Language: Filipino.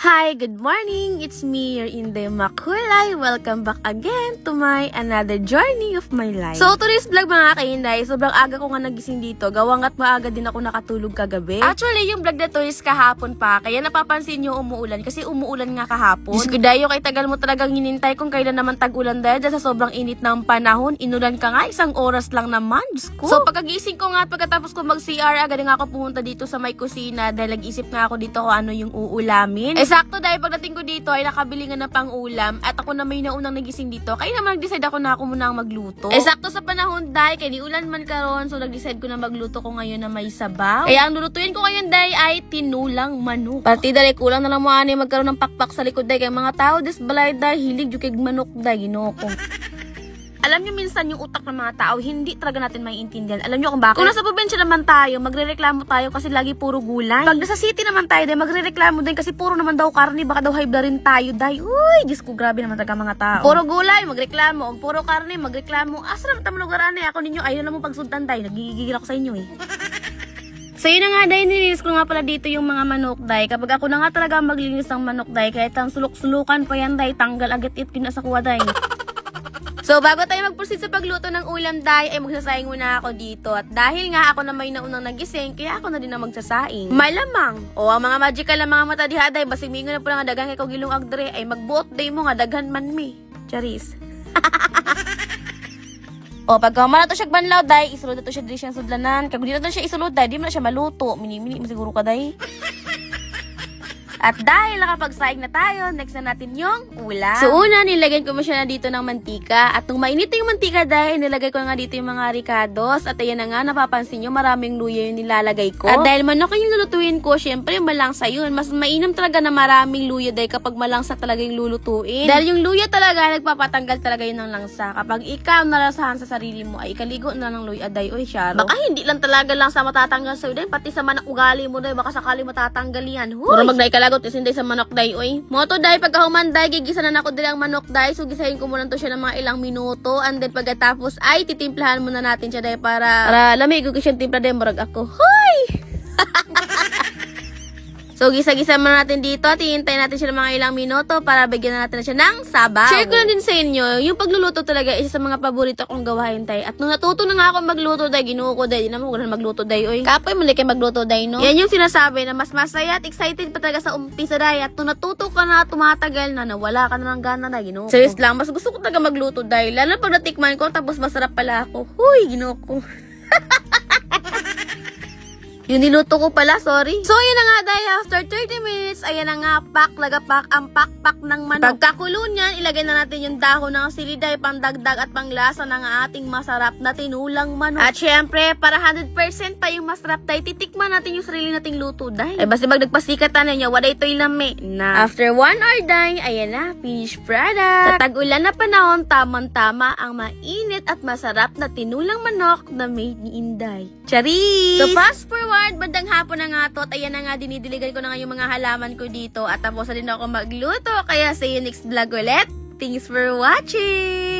Hi, good morning! It's me, your Inday Makulay. Welcome back again to my another journey of my life. So, today's vlog mga kainday, sobrang aga ko nga nagising dito. Gawang at maaga din ako nakatulog kagabi. Actually, yung vlog na to is kahapon pa. Kaya napapansin nyo umuulan kasi umuulan nga kahapon. Diyos ko dayo, kay tagal mo talagang hinintay kung kailan naman tag-ulan dahil dahil sa sobrang init ng panahon. Inulan ka nga, isang oras lang naman. Diyos ko. So, pagkagising ko nga at pagkatapos ko mag-CR, agad nga ako pumunta dito sa may kusina dahil nag-isip nga ako dito kung ano yung uulamin. Eh, sakto dahil pagdating ko dito ay nakabili nga ng pang-ulam at ako na may naunang nagising dito. Kaya naman nag-decide ako na ako muna ang magluto. Eh, sakto sa panahon dahil kay ulan man karon so nag-decide ko na magluto ko ngayon na may sabaw. Kaya ang lulutuin ko ngayon dahil ay tinulang manok. Pati dahil kulang na lang mo ani magkaroon ng pakpak sa likod dahil kay mga tao des balay dahil hilig yung manok dahil ginoo ko. Alam nyo minsan yung utak ng mga tao, hindi talaga natin maiintindihan. Alam nyo kung bakit? Kung nasa probinsya naman tayo, magrereklamo tayo kasi lagi puro gulay. Pag nasa city naman tayo, dahil magrereklamo din kasi puro naman daw karne, baka daw high rin tayo. Dahil, uy, Diyos ko, grabe naman talaga mga tao. Puro gulay, magreklamo. O puro karne, magreklamo. Asa naman tamang lugar ano eh. Ako ninyo, ayaw na mo pagsundan tayo. Nagigigil ako sa inyo eh. So yun na nga dahil nilinis ko nga pala dito yung mga manok day. Kapag ako na nga talaga maglinis ng manok day, kahit ang sulok-sulukan pa yan day, tanggal agad it sa kuwa day. So, bago tayo mag-proceed sa pagluto ng ulam, day, ay magsasayang muna ako dito. At dahil nga ako na may naunang nagising, kaya ako na din na magsasaing. Malamang. O, ang mga magical na mga mata diha, day, basig mingo na pala nga dagang ikaw gilong agdre, ay magbuot day mo nga, daghan man mi. Charis. o, pagka man na to siya banlaw, day, isulod na to siya diri siyang sudlanan. Kag di na to siya isulod, day, di mo na siya maluto. Mini-mini, masiguro ka, day. At dahil nakapagsaing na tayo, next na natin yung ulam. So una, nilagyan ko mo siya na dito ng mantika. At nung mainit yung mantika dahil, nilagay ko nga dito yung mga ricados. At ayan na nga, napapansin nyo, maraming luya yung nilalagay ko. At dahil manok yung lulutuin ko, syempre malangsa yun. Mas mainam talaga na maraming luya dahil kapag malangsa talaga yung lulutuin. Dahil yung luya talaga, nagpapatanggal talaga yun ng langsa. Kapag ikaw narasahan sa sarili mo, ay ikaligo na ng luya day, oy, Sharo. Baka hindi lang talaga lang sa matatanggal sa'yo dahil, pati sa manak ugali mo dahil, baka sakali matatanggal yan. Huy! Puro magday kalagot, kasi hindi sa manok day, oy. Moto day, pagka humanday, gigisa na ako din ang manok day. So, gisahin ko muna to siya ng mga ilang minuto. And then, pagkatapos, ay, titimplahan muna natin siya day para, para lamig ko siyang timpla day, murag ako. Hoy! So, gisa-gisa muna natin dito at hihintayin natin siya ng mga ilang minuto para bigyan na natin na siya ng sabaw. Share ko lang din sa inyo, yung pagluluto talaga isa sa mga paborito kong gawain tay. At nung natuto na nga ako magluto day, ginuho ko di naman ko na magluto day, oy. Kapoy mo kay magluto day, no? Yan yung sinasabi na mas masaya at excited pa talaga sa umpisa day. At nung natuto ka na, tumatagal na, nawala ka na ng gana na, ginuho ko. Serious lang, mas gusto ko talaga magluto day. Lalo pag natikman ko, tapos masarap pala ako. Huy, ginuho ko. Yung niluto ko pala, sorry. So, yun na nga dahil after 30 minutes, ayan na nga, pak, lagapak, ang pak-pak ng manok. Pagkakulo niyan, ilagay na natin yung dahon ng siliday, pangdagdag at panglasa ng ating masarap na tinulang manok. At syempre, para 100% tayong masarap tayo, titikman natin yung sarili nating luto dahil. Eh, basta mag nagpasikat na niya, wala ito'y lami na. After one hour dahil, ayan na, finished product. Sa tag-ulan na panahon, tamang-tama ang mainit at masarap na tinulang manok na made ni Inday. Charis! So, fast forward, bandang hapon na nga to at ayan na nga, dinidiligan ko na nga yung mga halaman ko dito at tapos na din ako magluto. Kaya see you next vlog ulit. Thanks for watching!